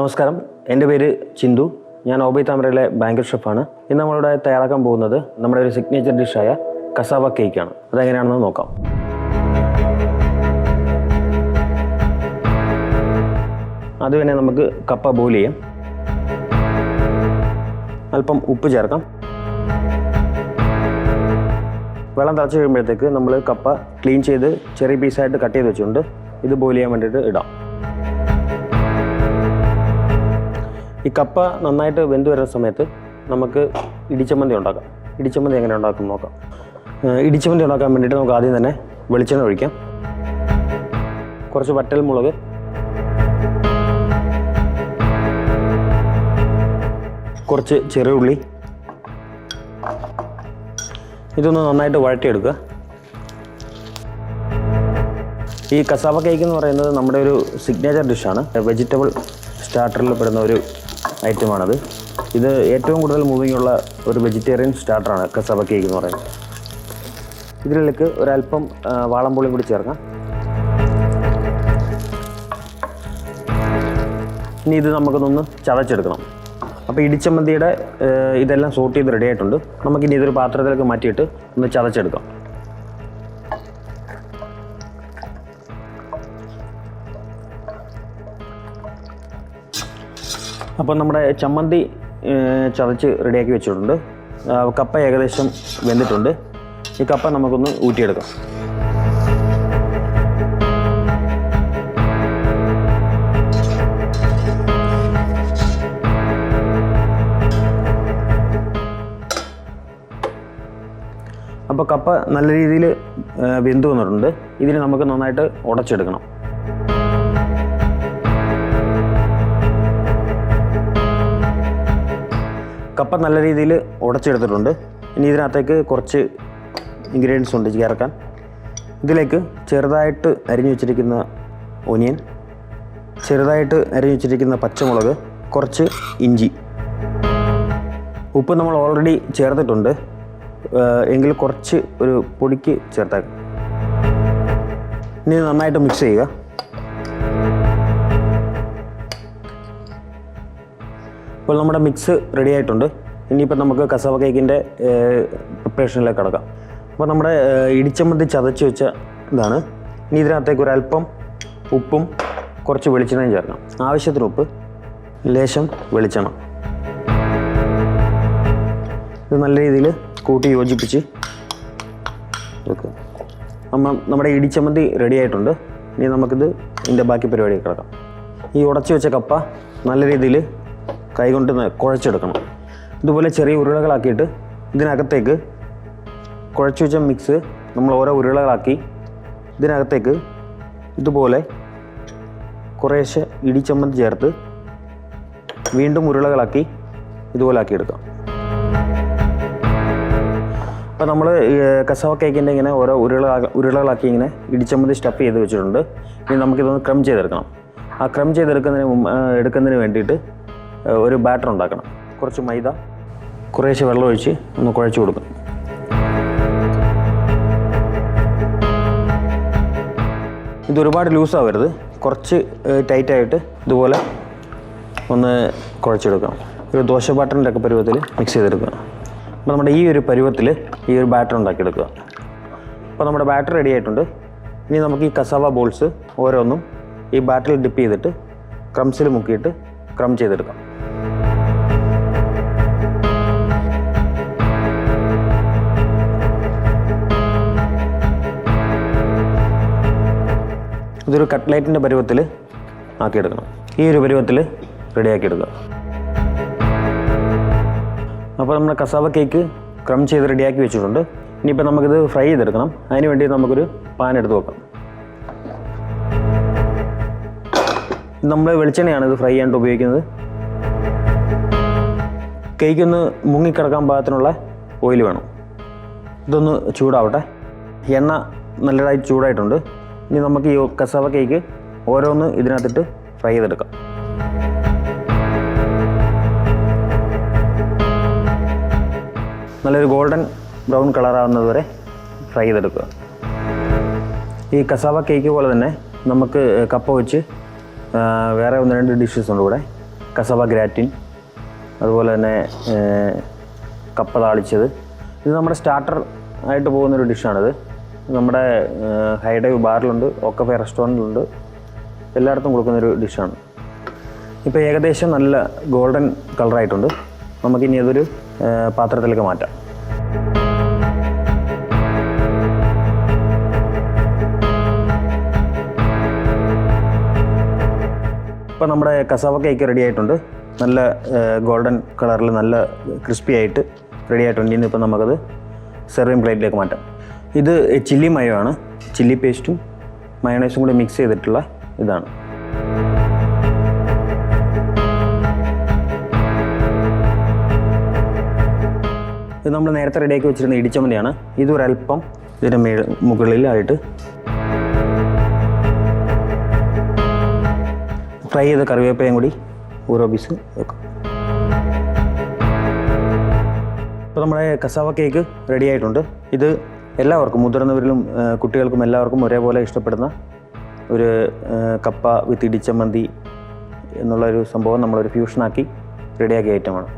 നമസ്കാരം. എന്റെ പേര് ചിന്തു. ഞാൻ ഓബൈ താമരയിലെ ബാങ്കർ ഷെഫാണ്. ഇന്ന് നമ്മളിവിടെ തയ്യാറാക്കാൻ പോകുന്നത് നമ്മുടെ ഒരു സിഗ്നേച്ചർ ഡിഷായ കസാവ കേക്കാണ്. അതെങ്ങനെയാണെന്ന് നോക്കാം. അത് തന്നെ നമുക്ക് കപ്പ ബോയിൽ ചെയ്യാം. അല്പം ഉപ്പ് ചേർക്കാം. വെള്ളം തിളച്ച് കഴിയുമ്പോഴത്തേക്ക് നമ്മൾ കപ്പ ക്ലീൻ ചെയ്ത് ചെറിയ പീസായിട്ട് കട്ട് ചെയ്ത് വെച്ചുകൊണ്ട് ഇത് ബോയിൽ ചെയ്യാൻ വേണ്ടിയിട്ട് ഇടാം. ഈ കപ്പ നന്നായിട്ട് വെന്ത് വരുന്ന സമയത്ത് നമുക്ക് ഇടിച്ചമ്മന്തി ഉണ്ടാക്കാം. ഇടിച്ചമ്മന്തി എങ്ങനെ ഉണ്ടാക്കും നോക്കാം. ഇടിച്ചമ്മന്തി ഉണ്ടാക്കാൻ വേണ്ടിയിട്ട് നമുക്ക് ആദ്യം തന്നെ വെളിച്ചെണ്ണ ഒഴിക്കാം. കുറച്ച് വറ്റൽ മുളക്. കുറച്ച് ചെറിയ ഉള്ളി. ഇതൊന്ന് നന്നായിട്ട് വഴറ്റിയെടുക്കുക. ഈ കസാവ കേക്ക് എന്ന് പറയുന്നത് നമ്മുടെ ഒരു സിഗ്നേച്ചർ ഡിഷാണ് വെജിറ്റബിൾ സ്റ്റാർട്ടറിൽ പെടുന്ന ഒരു ഐറ്റമാണത്. ഇത് ഏറ്റവും കൂടുതൽ മൂവിങ് ഒരു വെജിറ്റേറിയൻ സ്റ്റാർട്ടറാണ് കസവ കേക്ക് എന്ന് പറയുന്നത്. ഇതിലേക്ക് ഒരല്പം വാളംപുളിയും കൂടി ചേർക്കാം. ഇനി ഇത് നമുക്കൊന്ന് ചതച്ചെടുക്കണം. അപ്പോൾ ഇടിച്ചമ്മന്തിയുടെ ഇതെല്ലാം സോട്ട് ചെയ്ത് റെഡി ആയിട്ടുണ്ട്. നമുക്കിനി ഇതൊരു പാത്രത്തിലേക്ക് മാറ്റിയിട്ട് ഒന്ന് ചതച്ചെടുക്കാം. അപ്പോൾ നമ്മുടെ ചമ്മന്തി ചതച്ച് റെഡിയാക്കി വെച്ചിട്ടുണ്ട്. കപ്പ ഏകദേശം വെന്തിട്ടുണ്ട്. ഈ കപ്പ നമുക്കൊന്ന് ഊറ്റിയെടുക്കാം. അപ്പോൾ കപ്പ നല്ല രീതിയിൽ വെന്ത് വന്നിട്ടുണ്ട്. ഇതിന് നമുക്ക് നന്നായിട്ട് ഉടച്ചെടുക്കണം. കപ്പ നല്ല രീതിയിൽ ഉടച്ചെടുത്തിട്ടുണ്ട്. ഇനി ഇതിനകത്തേക്ക് കുറച്ച് ഇൻഗ്രീഡിയൻസ് ഉണ്ട് ചേർക്കാൻ ഇതിലേക്ക് ചെറുതായിട്ട് അരിഞ്ഞു വെച്ചിരിക്കുന്ന ഒനിയൻ ചെറുതായിട്ട് അരിഞ്ഞു വെച്ചിരിക്കുന്ന പച്ചമുളക് കുറച്ച് ഇഞ്ചി. ഉപ്പ് നമ്മൾ ഓൾറെഡി ചേർത്തിട്ടുണ്ട്. എങ്കിൽ കുറച്ച് ഒരു പൊടിക്ക് ചേർത്തേക്കാം. ഇനി നന്നായിട്ട് മിക്സ് ചെയ്യുക. ഇപ്പോൾ നമ്മുടെ മിക്സ് റെഡി ആയിട്ടുണ്ട്. ഇനിയിപ്പോൾ നമുക്ക് കസവ കേക്കിന്റെ പ്രിപ്പറേഷനിലേക്ക് കിടക്കാം. അപ്പോൾ നമ്മുടെ ഇടിച്ചമ്മന്തി ചതച്ച് വെച്ച ഇതാണ്. ഇനി ഇതിനകത്തേക്ക് ഒരല്പം ഉപ്പും കുറച്ച് വെളിച്ചെണ്ണയും ചേർക്കാം. ആവശ്യത്തിന് ഉപ്പ് ലേശം വെളിച്ചെണ്ണ. ഇത് നല്ല രീതിയിൽ കൂട്ടി യോജിപ്പിച്ച് വെക്കുക. അപ്പം നമ്മുടെ ഇടിച്ചമ്മന്തി റെഡി ആയിട്ടുണ്ട്. ഇനി നമുക്കിത് ഇതിന്റെ ബാക്കി പരിപാടി കിടക്കാം. ഈ ഉടച്ചു വെച്ച കപ്പ നല്ല രീതിയിൽ കൈകൊണ്ട് കുഴച്ചെടുക്കണം. ഇതുപോലെ ചെറിയ ഉരുളകളാക്കിയിട്ട് ഇതിനകത്തേക്ക് കുഴച്ചു വെച്ച മിക്സ് നമ്മൾ ഓരോ ഉരുളകളാക്കി ഇതിനകത്തേക്ക് ഇതുപോലെ കുറേശ്ശെ ഇടിച്ചമ്മന്തി ചേർത്ത് വീണ്ടും ഉരുളകളാക്കി ഇതുപോലെ ആക്കിയെടുക്കാം. അപ്പോൾ നമ്മൾ കസവ കേക്കിന്റെ ഇങ്ങനെ ഓരോ ഉരുള ഉരുളകളാക്കി ഇങ്ങനെ ഇടിച്ചമ്മന്തി സ്റ്റഫ് ചെയ്ത് വെച്ചിട്ടുണ്ട്. ഇനി നമുക്കിതൊന്ന് ക്രം ചെയ്തെടുക്കണം. ആ ക്രം ചെയ്തെടുക്കുന്നതിന് എടുക്കുന്നതിന് വേണ്ടിയിട്ട് ഒരു ബാറ്റർ ഉണ്ടാക്കണം. കുറച്ച് മൈദ കുറേശ്ശെ വെള്ളമൊഴിച്ച് ഒന്ന് കുഴച്ച് കൊടുക്കും. ഇത് ഒരുപാട് ലൂസാവരുത് കുറച്ച് ടൈറ്റായിട്ട് ഇതുപോലെ ഒന്ന് കുഴച്ചെടുക്കാം ഒരു ദോശ ബാറ്ററിന്റെ ഒക്കെ പരുവത്തിൽ മിക്സ് ചെയ്തെടുക്കുക. അപ്പോൾ നമ്മുടെ ഈ ഒരു പരുവത്തിൽ ഈ ഒരു ബാറ്റർ ഉണ്ടാക്കിയെടുക്കുക. അപ്പോൾ നമ്മുടെ ബാറ്റർ റെഡി ആയിട്ടുണ്ട്. ഇനി നമുക്ക് ഈ കസവ ബോൾസ് ഓരോന്നും ഈ ബാറ്ററിൽ ഡിപ്പ് ചെയ്തിട്ട് ക്രംസിൽ മുക്കിയിട്ട് ക്രം ചെയ്തെടുക്കാം. ഇതൊരു കട്ട്ലൈറ്റിന്റെ പരുവത്തിൽ ആക്കിയെടുക്കണം. ഈ ഒരു പരുവത്തിൽ റെഡിയാക്കി എടുക്കുക അപ്പോൾ നമ്മുടെ കസാവ കേക്ക് ക്രം ചെയ്ത് റെഡിയാക്കി വെച്ചിട്ടുണ്ട്. ഇനിയിപ്പോൾ നമുക്കിത് ഫ്രൈ ചെയ്തെടുക്കണം. അതിന് വേണ്ടി നമുക്കൊരു പാൻ എടുത്ത് വെക്കാം. നമ്മൾ വെളിച്ചെണ്ണയാണ് ഇത് ഫ്രൈ ചെയ്യാനായിട്ട് ഉപയോഗിക്കുന്നത്. കേക്ക് ഒന്ന് മുങ്ങിക്കിടക്കാൻ പാകത്തിനുള്ള ഓയിൽ വേണം. ഇതൊന്ന് ചൂടാവട്ടെ. എണ്ണ നല്ലതായി ചൂടായിട്ടുണ്ട്. ഇനി നമുക്ക് ഈ കസവ കേക്ക് ഓരോന്ന് ഇതിനകത്തിട്ട് ഫ്രൈ ചെയ്തെടുക്കാം. നല്ലൊരു ഗോൾഡൻ ബ്രൗൺ കളറാവുന്നത് വരെ ഫ്രൈ ചെയ്തെടുക്കുക. ഈ കസാവ കേക്ക് പോലെ തന്നെ നമുക്ക് കപ്പ വെച്ച് വേറെ ഒന്ന് രണ്ട് ഡിഷസ് ഉണ്ട് ഇവിടെ. കസവ ഗ്രാറ്റിൻ അതുപോലെ തന്നെ കപ്പ താളിച്ചത്. ഇത് നമ്മുടെ സ്റ്റാർട്ടർ ആയിട്ട് പോകുന്നൊരു ഡിഷാണിത് നമ്മുടെ ഹൈഡൈവ് ബാറിലുണ്ട് ഓക്കഫെ റെസ്റ്റോറന്റിലുണ്ട്. എല്ലായിടത്തും കൊടുക്കുന്നൊരു ഡിഷാണ്. ഇപ്പോൾ ഏകദേശം നല്ല ഗോൾഡൻ കളറായിട്ടുണ്ട്. നമുക്കിനി അതൊരു പാത്രത്തിലേക്ക് മാറ്റാം. ഇപ്പോൾ നമ്മുടെ കസാവ കേക്ക് റെഡി ആയിട്ടുണ്ട്. നല്ല ഗോൾഡൻ കളറിൽ നല്ല ക്രിസ്പി ആയിട്ട് റെഡി ആയിട്ടുണ്ട്. ഇനി ഇപ്പോൾ നമുക്കത് സെർവിങ് പ്ലേറ്റിലേക്ക് മാറ്റാം. ഇത് ചില്ലി മയോ ആണ് ചില്ലി പേസ്റ്റും മയോണൈസും കൂടി മിക്സ് ചെയ്തിട്ടുള്ള ഇതാണ്. ഇത് നമ്മൾ നേരത്തെ റെഡിയാക്കി വെച്ചിരുന്ന ഇടിച്ചമതിയാണ് ഇതൊരൽപ്പം ഇതിന് മേ മുകളിലായിട്ട് ഫ്രൈ ചെയ്ത കറിവേപ്പയും കൂടി ഓരോ പീസ് വെക്കും. ഇപ്പോൾ നമ്മുടെ കസാവ കേക്ക് റെഡി ആയിട്ടുണ്ട്. ഇത് എല്ലാവർക്കും മുതിർന്നവരിലും കുട്ടികൾക്കും എല്ലാവർക്കും ഒരേപോലെ ഇഷ്ടപ്പെടുന്ന ഒരു കപ്പ വിത്ത് ഇടിച്ചമന്തി എന്നുള്ളൊരു സംഭവം നമ്മളൊരു ഫ്യൂഷനാക്കി റെഡിയാക്കിയ ഐറ്റമാണ്.